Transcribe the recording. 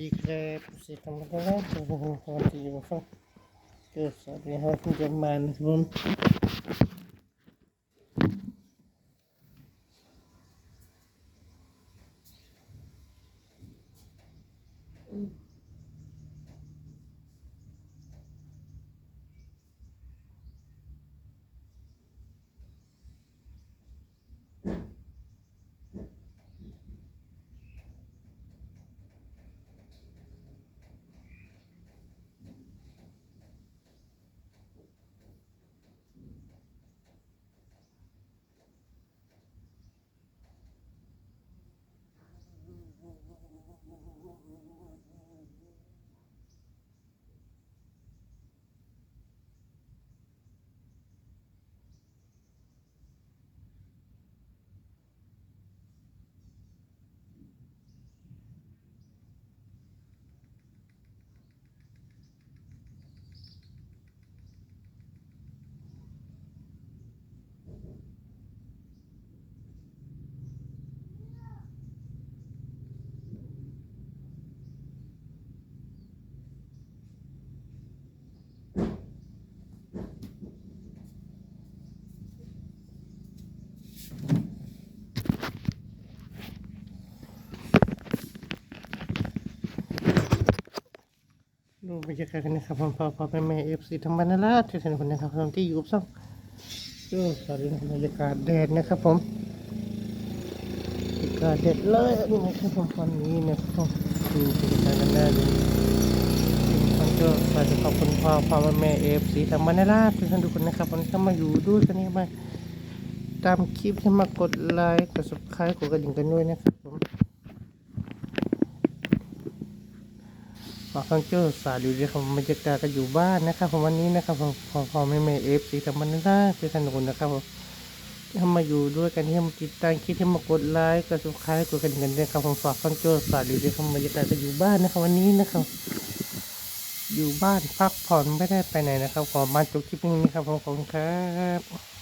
ดีครับสิทำอะไรนะวันที่มาฟังเกิดสวัสดีครับคุณจะมานะครับ ผมดูบรรยากาศกันนะครับผมพอพอแม่แม่เอฟซีทำบ้านนั่นลที่ท่านคนนะครับผมที่อยู่ซ่องก็สวัสดีนะบรรยากาศแดดนะครับผมบรรยากาศแดดเลยนี่นะครับผมวันนี้นะครับดูบรรยากาศกันได้เลยผมก็ฝากจะขอบคุณพ่อพ่อแม่แม่เอฟซีทำบ้านนั่นละที่ท่านทุกคนนะครับวันนี้เข้ามาอยู่ด้วยกันนี่มาตามคลิปที่มากดไลค์กด subscribe กดกระดิ่งกันด้วยนะครับผม มาฟังเจ้าสาดูดีครับบรรยากาศก็อยู่บ้านนะครับผมวันนี้นะครับผมพอพอไม่ไม่เอฟซีทำมันได้คือสนุกนะครับผมที่ทำมาอยู่ด้วยกันที่มาติดตามคลิปที่มากดไลค์กดซับสไครต์กดกระดิ่งกันด้วยครับผมฝากฟังเจ้าสาดูดีครับบรรยากาศก็อยู่บ้านนะครับวันนี้นะครับอยู่บ้านพักผ่อนไม่ได้ไปไหนนะครับ ขอมาจบคลิปนี้นะครับผมขอบคุณครับ